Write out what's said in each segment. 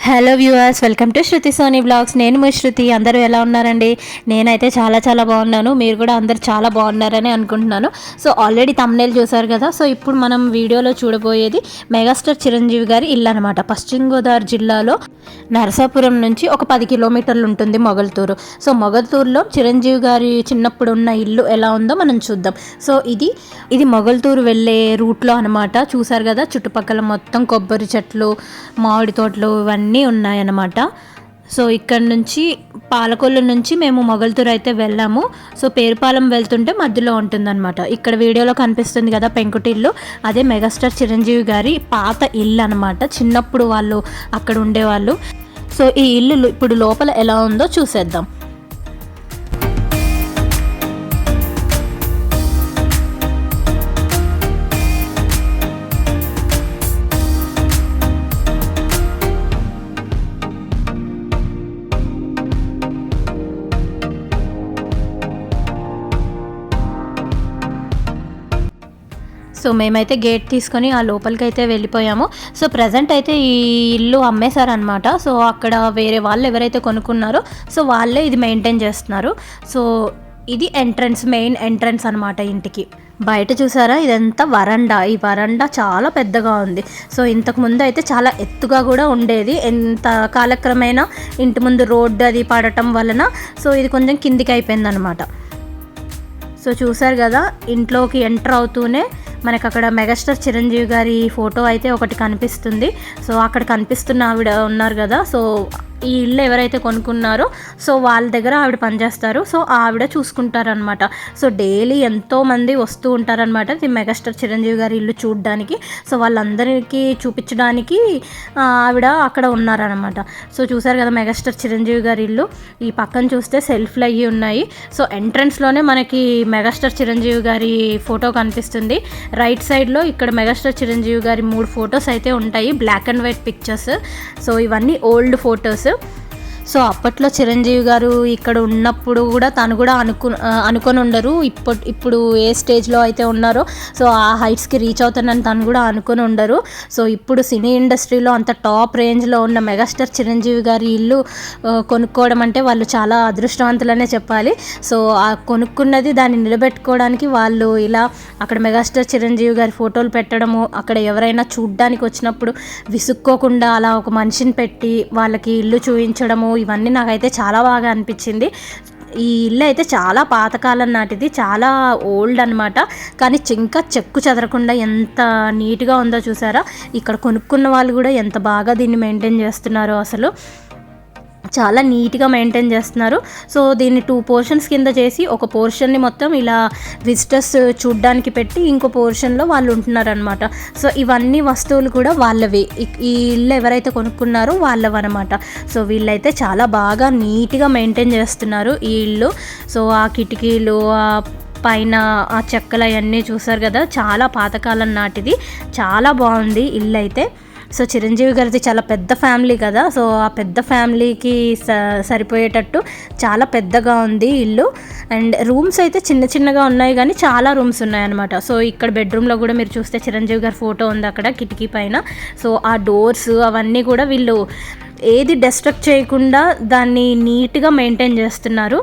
Hello viewers welcome to Shruti Soni blogs నేను మీ శృతి అందరూ ఎలా ఉన్నారండి? నేనైతే చాలా చాలా బాగున్నాను. మీరు కూడా అందరు చాలా బాగున్నారని అనుకుంటున్నాను. సో ఆల్రెడీ తమ్నేలు చూసారు కదా? సో ఇప్పుడు మనం వీడియోలో చూడబోయేది మెగాస్టార్ చిరంజీవి గారి ఇల్లు అనమాట పశ్చిమ గోదావరి జిల్లాలో నరసాపురం నుంచి ఒక పది కిలోమీటర్లు ఉంటుంది మొగల్తూరు. సో మొగల్తూరులో చిరంజీవి గారి చిన్నప్పుడు ఉన్న ఇల్లు ఎలా ఉందో మనం చూద్దాం. సో ఇది ఇది మొగల్తూరు వెళ్ళే రూట్లో అనమాట చూసారు కదా? చుట్టుపక్కల మొత్తం కొబ్బరి చెట్లు మామిడి తోటలు ఇవన్నీ ఉన్నాయన్నమాట. సో ఇక్కడ నుంచి పాలకొల్లు నుంచి మేము మొగల్తూరు అయితే వెళ్ళాము. సో పేరుపాలెం వెళ్తుంటే మధ్యలో ఉంటుందన్నమాట. ఇక్కడ వీడియోలో కనిపిస్తుంది కదా పెంకుటిల్లు. అదే మెగాస్టార్ చిరంజీవి గారి పాత ఇల్లు అనమాట చిన్నప్పుడు వాళ్ళు అక్కడ ఉండేవాళ్ళు. సో ఈ ఇల్లు ఇప్పుడు లోపల ఎలా ఉందో చూసేద్దాం. సో మేమైతే గేట్ తీసుకొని ఆ లోపలికి అయితే వెళ్ళిపోయాము. సో ప్రజెంట్ అయితే ఈ ఇల్లు అమ్మేశారనమాట సో అక్కడ వేరే వాళ్ళు ఎవరైతే కొనుక్కున్నారో సో వాళ్ళే ఇది మెయింటైన్ చేస్తున్నారు. సో ఇది ఎంట్రన్స్ మెయిన్ ఎంట్రన్స్ అనమాట ఇంటికి. బయట చూసారా? ఇదంతా వరండా. ఈ వరండా చాలా పెద్దగా ఉంది. సో ఇంతకు ముందు అయితే చాలా ఎత్తుగా కూడా ఉండేది. ఎంత కాలక్రమేణా ఇంటి ముందు రోడ్డు అది పడటం వలన సో ఇది కొంచెం కిందికి అయిపోయిందనమాట సో చూసారు కదా ఇంట్లోకి ఎంటర్ అవుతూనే మనకు అక్కడ మెగాస్టార్ చిరంజీవి గారి ఫోటో అయితే ఒకటి కనిపిస్తుంది. సో అక్కడ కనిపిస్తున్న ఆవిడ ఉన్నారు కదా. సో ఈ ఇల్లు ఎవరైతే కొనుక్కున్నారో సో వాళ్ళ దగ్గర ఆవిడ పనిచేస్తారు. సో ఆవిడ చూసుకుంటారనమాట సో డైలీ ఎంతో మంది వస్తూ ఉంటారనమాట ఇది మెగాస్టార్ చిరంజీవి గారి ఇల్లు చూడడానికి. సో వాళ్ళందరికీ చూపించడానికి ఆవిడ అక్కడ ఉన్నారనమాట సో చూసారు కదా మెగాస్టార్ చిరంజీవి గారి ఇల్లు. ఈ పక్కన చూస్తే సెల్ఫ్లు అయ్యి ఉన్నాయి. సో ఎంట్రన్స్లోనే మనకి మెగాస్టార్ చిరంజీవి గారి ఫోటో కనిపిస్తుంది. రైట్ సైడ్లో ఇక్కడ మెగాస్టార్ చిరంజీవి గారి మూడు ఫొటోస్ అయితే ఉంటాయి. Black and white pictures. So ఇవన్నీ ఓల్డ్ ఫొటోస్. isso. సో అప్పట్లో చిరంజీవి గారు ఇక్కడ ఉన్నప్పుడు కూడా తను కూడా అనుకు అనుకొని ఉండరు. ఇప్పుడు ఇప్పుడు ఏ స్టేజ్లో అయితే ఉన్నారో సో ఆ హైట్స్కి రీచ్ అవుతానని తను కూడా అనుకొని ఉండరు. సో ఇప్పుడు సినీ ఇండస్ట్రీలో అంత టాప్ రేంజ్లో ఉన్న మెగాస్టార్ చిరంజీవి గారి ఇల్లు కొనుక్కోవడం అంటే వాళ్ళు చాలా అదృష్టవంతులనే చెప్పాలి. సో ఆ కొనుక్కున్నది దాన్ని నిలబెట్టుకోవడానికి వాళ్ళు ఇలా అక్కడ మెగాస్టార్ చిరంజీవి గారి ఫోటోలు పెట్టడము అక్కడ ఎవరైనా చూడ్డానికి వచ్చినప్పుడు విసుక్కోకుండా అలా ఒక మనిషిని పెట్టి వాళ్ళకి ఇల్లు చూపించడము ఇవన్నీ నాకైతే చాలా బాగా అనిపించింది. ఈ ఇల్లు అయితే చాలా పాతకాలం నాటిది చాలా ఓల్డ్ అనమాట కానీ ఇంకా చెక్కు చెదరకుండా ఎంత నీట్గా ఉందో చూసారా? ఇక్కడ కొనుక్కున్న వాళ్ళు కూడా ఎంత బాగా దీన్ని మెయింటైన్ చేస్తున్నారో అసలు. చాలా నీట్గా మెయింటైన్ చేస్తున్నారు. సో దీన్ని టూ పోర్షన్స్ కింద చేసి ఒక పోర్షన్ని మొత్తం ఇలా విజిటర్స్ చూడ్డానికి పెట్టి ఇంకో పోర్షన్లో వాళ్ళు ఉంటున్నారనమాట సో ఇవన్నీ వస్తువులు కూడా వాళ్ళవి. ఈ- ఈ ఇల్లు ఎవరైతే కొనుక్కున్నారో వాళ్ళవన్నమాట. సో వీళ్ళైతే చాలా బాగా నీట్గా మెయింటైన్ చేస్తున్నారు ఈ ఇల్లు. సో ఆ కిటికీలు ఆ పైన ఆ చెక్కలు అవన్నీ చూసారు కదా? చాలా పాతకాలం నాటిది. చాలా బాగుంది ఇల్లు అయితే సో చిరంజీవి గారిది చాలా పెద్ద ఫ్యామిలీ కదా సో ఆ పెద్ద ఫ్యామిలీకి స సరిపోయేటట్టు చాలా పెద్దగా ఉంది ఇల్లు. అండ్ రూమ్స్ అయితే చిన్న చిన్నగా ఉన్నాయి కానీ చాలా రూమ్స్ ఉన్నాయన్నమాట. సో ఇక్కడ బెడ్రూమ్లో కూడా మీరు చూస్తే చిరంజీవి గారి ఫోటో ఉంది అక్కడ కిటికీ పైన. సో ఆ డోర్స్ అవన్నీ కూడా వీళ్ళు ఏది డెస్ట్రక్ట్ చేయకుండా దాన్ని నీట్గా మెయింటైన్ చేస్తున్నారు.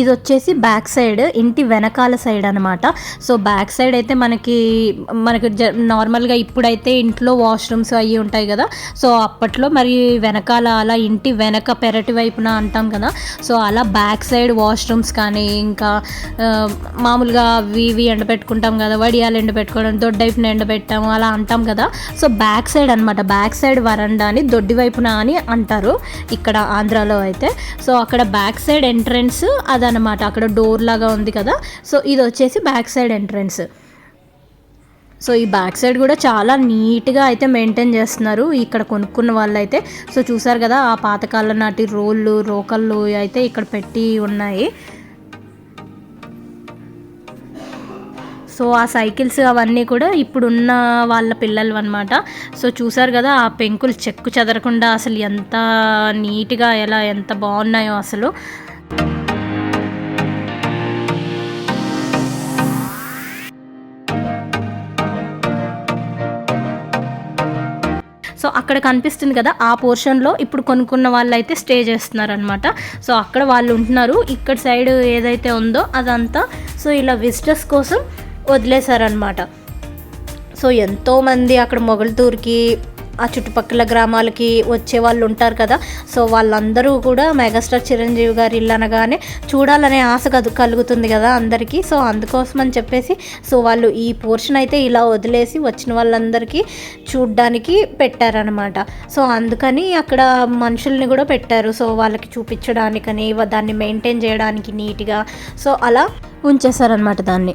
ఇది వచ్చేసి బ్యాక్ సైడ్ ఇంటి వెనకాల సైడ్ అనమాట సో బ్యాక్ సైడ్ అయితే మనకి మనకి జ నార్మల్గా ఇప్పుడైతే ఇంట్లో వాష్రూమ్స్ అవి ఉంటాయి కదా. సో అప్పట్లో మరి వెనకాల అలా ఇంటి వెనక పెరటి వైపున అంటాం కదా. సో అలా బ్యాక్ సైడ్ వాష్రూమ్స్ కానీ ఇంకా మామూలుగా అవి ఇవి ఎండబెట్టుకుంటాం కదా వడియాలు ఎండబెట్టుకోవడం దొడ్డైపున ఎండబెట్టాము అలా అంటాం కదా. సో బ్యాక్ సైడ్ అనమాట బ్యాక్ సైడ్ వరండా అని దొడ్డి వైపున అని అంటారు ఇక్కడ ఆంధ్రాలో అయితే. సో అక్కడ బ్యాక్ సైడ్ ఎంట్రన్స్ అదనమాట అక్కడ డోర్ లాగా ఉంది కదా. సో ఇది వచ్చేసి బ్యాక్ సైడ్ ఎంట్రన్స్ సో ఈ బ్యాక్ సైడ్ కూడా చాలా నీట్గా అయితే మెయింటైన్ చేస్తున్నారు. ఇక్కడ కొనుక్కున్న వాళ్ళు అయితే సో చూసారు కదా ఆ పాతకాలం నాటి రోళ్ళు రోకళ్ళు అయితే ఇక్కడ పెట్టి ఉన్నాయి. సో ఆ సైకిల్స్ అవన్నీ కూడా ఇప్పుడున్న వాళ్ళ పిల్లలు అనమాట సో చూసారు కదా ఆ పెంకులు చెక్కు చెదరకుండా అసలు ఎంత నీట్గా ఎలా ఎంత బాగున్నాయో అసలు. సో అక్కడ కనిపిస్తుంది కదా ఆ పోర్షన్లో ఇప్పుడు కొనుక్కున్న వాళ్ళు అయితే స్టే చేస్తున్నారనమాట సో అక్కడ వాళ్ళు ఉంటున్నారు. ఇక్కడ సైడ్ ఏదైతే ఉందో అదంతా. సో ఇలా విజిటర్స్ కోసం వదిలేశారనమాట సో ఎంతోమంది అక్కడ మొగల్తూరుకి ఆ చుట్టుపక్కల గ్రామాలకి వచ్చే వాళ్ళు ఉంటారు కదా. సో వాళ్ళందరూ కూడా మెగాస్టార్ చిరంజీవి గారి ఇల్లు అనగానే చూడాలనే ఆశ కదు కలుగుతుంది కదా అందరికీ. సో అందుకోసం అని చెప్పేసి సో వాళ్ళు ఈ పోర్షన్ అయితే ఇలా వదిలేసి వచ్చిన వాళ్ళందరికీ చూడ్డానికి పెట్టారనమాట. సో అందుకని అక్కడ మనుషుల్ని కూడా పెట్టారు. సో వాళ్ళకి చూపించడానికని దాన్ని మెయింటైన్ చేయడానికి నీట్గా సో అలా ఉంచేశారనమాట దాన్ని.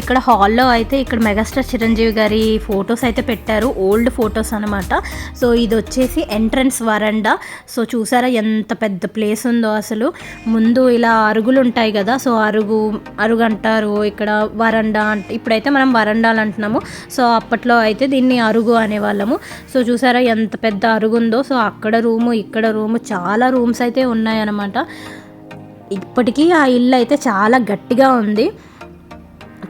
ఇక్కడ హాల్లో అయితే ఇక్కడ మెగాస్టార్ చిరంజీవి గారి ఫొటోస్ అయితే పెట్టారు. ఓల్డ్ ఫొటోస్ అనమాట సో ఇది వచ్చేసి ఎంట్రన్స్ వరండా. సో చూసారా ఎంత పెద్ద ప్లేస్ ఉందో అసలు. ముందు ఇలా అరుగులు ఉంటాయి కదా. సో అరుగు అరుగు అంటారు ఇక్కడ వరండా అంటే ఇప్పుడైతే మనం వరండాలు అంటున్నాము. సో అప్పట్లో అయితే దీన్ని అరుగు అనేవాళ్ళము. సో చూసారా ఎంత పెద్ద అరుగు ఉందో సో అక్కడ రూము ఇక్కడ రూము చాలా రూమ్స్ అయితే ఉన్నాయన్నమాట. ఇప్పటికీ ఆ ఇల్లు అయితే చాలా గట్టిగా ఉంది.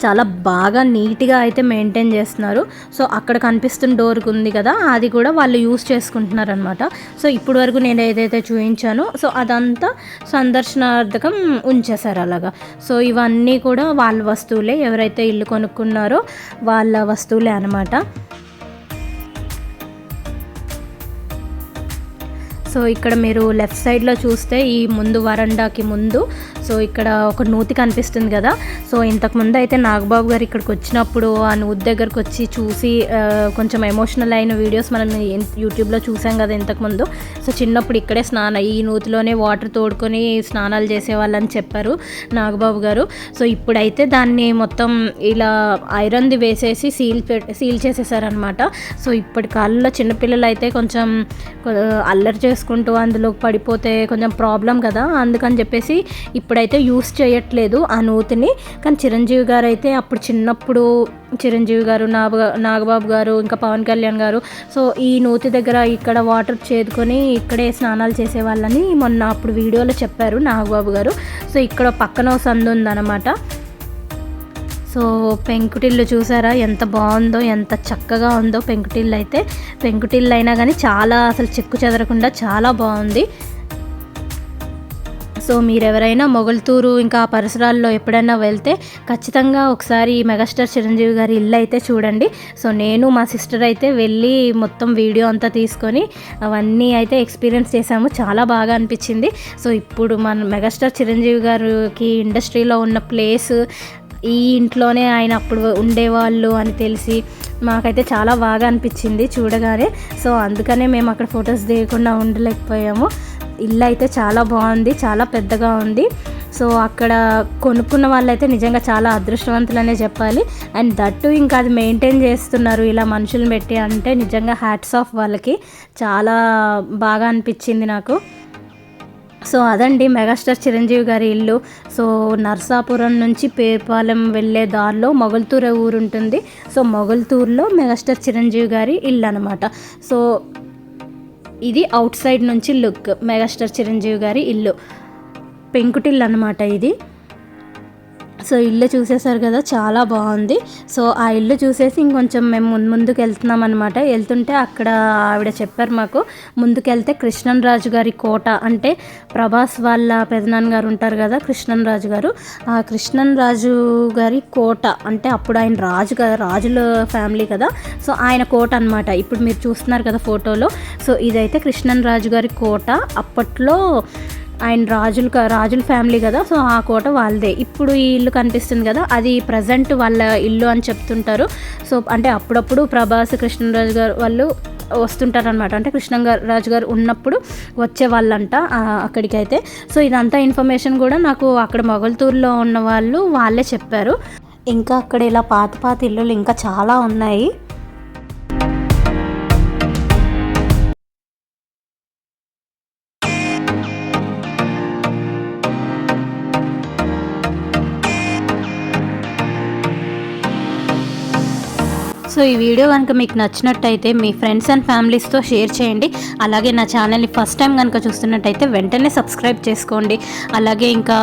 చాలా బాగా నీట్గా అయితే మెయింటైన్ చేస్తున్నారు. సో అక్కడ కనిపిస్తున్న డోర్కి ఉంది కదా అది కూడా వాళ్ళు యూస్ చేసుకుంటున్నారు అనమాట సో ఇప్పుడు వరకు నేను ఏదైతే చూపించానో సో అదంతా సందర్శనార్థకం ఉంచేశారు అలాగా. సో ఇవన్నీ కూడా వాళ్ళ వస్తువులే ఎవరైతే ఇల్లు కొనుక్కున్నారో వాళ్ళ వస్తువులే అనమాట సో ఇక్కడ మీరు లెఫ్ట్ సైడ్లో చూస్తే ఈ ముందు వరండాకి ముందు సో ఇక్కడ ఒక నూతి కనిపిస్తుంది కదా. సో ఇంతకు ముందు అయితే నాగబాబు గారు ఇక్కడికి వచ్చినప్పుడు ఆ నూతి దగ్గరకు వచ్చి చూసి కొంచెం ఎమోషనల్ అయిన వీడియోస్ మనం యూట్యూబ్లో చూసాం కదా ఇంతకుముందు సో చిన్నప్పుడు ఇక్కడే స్నానం ఈ నూతిలోనే వాటర్ తోడుకొని స్నానాలు చేసేవాళ్ళని చెప్పారు నాగబాబు గారు. సో ఇప్పుడైతే దాన్ని మొత్తం ఇలా ఐరన్ది వేసేసి సీల్ సీల్ చేసేసారనమాట సో ఇప్పటి కాలంలో చిన్నపిల్లలు అయితే కొంచెం అల్లరి చేసుకుంటూ అందులోకి పడిపోతే కొంచెం ప్రాబ్లం కదా. అందుకని చెప్పేసి ఇప్పుడైతే యూస్ చేయట్లేదు ఆ నూతిని. కానీ చిరంజీవి గారు అయితే అప్పుడు చిన్నప్పుడు చిరంజీవి గారు నాగ నాగబాబు గారు ఇంకా పవన్ కళ్యాణ్ గారు. సో ఈ నూతి దగ్గర ఇక్కడ వాటర్ చేదుకొని ఇక్కడే స్నానాలు చేసేవాళ్ళని మొన్న అప్పుడు వీడియోలో చెప్పారు నాగబాబు గారు. సో ఇక్కడ పక్కన సందు ఉందన్నమాట. సో పెంకుటిల్లు చూసారా? ఎంత బాగుందో ఎంత చక్కగా ఉందో పెంకుటిల్లు అయితే పెంకుటిల్లు అయినా కానీ చాలా అసలు చెక్కు చెదరకుండా చాలా బాగుంది. సో మీరు ఎవరైనా మొగల్తూరు ఇంకా పరిసరాల్లో ఎప్పుడైనా వెళ్తే ఖచ్చితంగా ఒకసారి మెగాస్టార్ చిరంజీవి గారి ఇల్లు అయితే చూడండి. సో నేను మా సిస్టర్ అయితే వెళ్ళి మొత్తం వీడియో అంతా తీసుకొని అవన్నీ అయితే ఎక్స్పీరియన్స్ చేశాము. చాలా బాగా అనిపించింది. సో ఇప్పుడు మన మెగాస్టార్ చిరంజీవి గారికి ఇండస్ట్రీలో ఉన్న ప్లేస్ ఈ ఇంట్లోనే ఆయన అప్పుడు ఉండేవాళ్ళు అని తెలిసి మాకైతే చాలా బాగా అనిపించింది చూడగానే. సో అందుకనే మేము అక్కడ ఫొటోస్ దిగకుండా ఉండలేకపోయాము. ఇల్లు అయితే చాలా బాగుంది చాలా పెద్దగా ఉంది. సో అక్కడ కొనుక్కున్న వాళ్ళైతే నిజంగా చాలా అదృష్టవంతులనే చెప్పాలి. అండ్ దట్టు ఇంకా అది మెయింటైన్ చేస్తున్నారు ఇలా మనుషులు పెట్టి అంటే నిజంగా హ్యాట్స్ ఆఫ్ వాళ్ళకి చాలా బాగా అనిపించింది నాకు. సో అదండి మెగాస్టార్ చిరంజీవి గారి ఇల్లు. సో నర్సాపురం నుంచి పేర్పాలెం వెళ్ళే దారిలో మొగల్తూరు ఊరు ఉంటుంది సో మొగల్తూరులో మెగాస్టార్ చిరంజీవి గారి ఇల్లు అనమాట సో ఇది అవుట్ సైడ్ నుంచి లుక్. మెగాస్టార్ చిరంజీవి గారి ఇల్లు. పెంకుటిల్లు అనమాట ఇది. సో ఇల్లు చూసేసారు కదా చాలా బాగుంది. సో ఆ ఇల్లు చూసేసి ఇంకొంచెం మేము ముందు ముందుకు వెళ్తున్నాం అనమాట వెళ్తుంటే అక్కడ ఆవిడ చెప్పారు మాకు ముందుకెళ్తే కృష్ణన్ రాజు గారి కోట అంటే ప్రభాస్ వాళ్ళ పెదనాన్న గారు ఉంటారు కదా కృష్ణన్ రాజు గారు. ఆ కృష్ణన్ రాజు గారి కోట అంటే అప్పుడు ఆయన రాజు కదా రాజుల ఫ్యామిలీ కదా. సో ఆయన కోట అనమాట ఇప్పుడు మీరు చూస్తున్నారు కదా ఫోటోలో. సో ఇదైతే కృష్ణన్ రాజు గారి కోట. అప్పట్లో ఆయన రాజులు రాజుల ఫ్యామిలీ కదా సో ఆ కోట వాళ్ళదే. ఇప్పుడు ఈ ఇల్లు కనిపిస్తుంది కదా అది ప్రజెంట్ వాళ్ళ ఇల్లు అని చెప్తుంటారు. సో అంటే అప్పుడప్పుడు ప్రభాస్ కృష్ణరాజు గారు వాళ్ళు వస్తుంటారనమాట అంటే కృష్ణ గారు రాజు గారు ఉన్నప్పుడు వచ్చే వాళ్ళంట అక్కడికి అక్కడికైతే. సో ఇదంతా ఇన్ఫర్మేషన్ కూడా నాకు అక్కడ మొగల్తూరులో ఉన్న వాళ్ళు వాళ్ళే చెప్పారు. ఇంకా అక్కడ ఇలా పాత పాత ఇల్లులు ఇంకా చాలా ఉన్నాయి. సో ఈ వీడియో కనుక మీకు నచ్చినట్టయితే మీ ఫ్రెండ్స్ అండ్ ఫ్యామిలీస్తో షేర్ చేయండి. అలాగే నా ఛానల్ని ఫస్ట్ టైం కనుక చూస్తున్నట్టయితే వెంటనే సబ్స్క్రైబ్ చేసుకోండి. అలాగే ఇంకా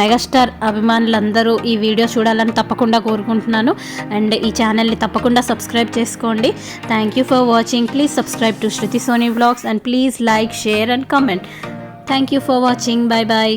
మెగాస్టార్ అభిమానులందరూ ఈ వీడియో చూడాలని తప్పకుండా కోరుకుంటున్నాను. అండ్ ఈ ఛానల్ని తప్పకుండా సబ్స్క్రైబ్ చేసుకోండి. Thank you for watching please subscribe to Shruti Soni vlogs and please like share and comment thank you for watching bye bye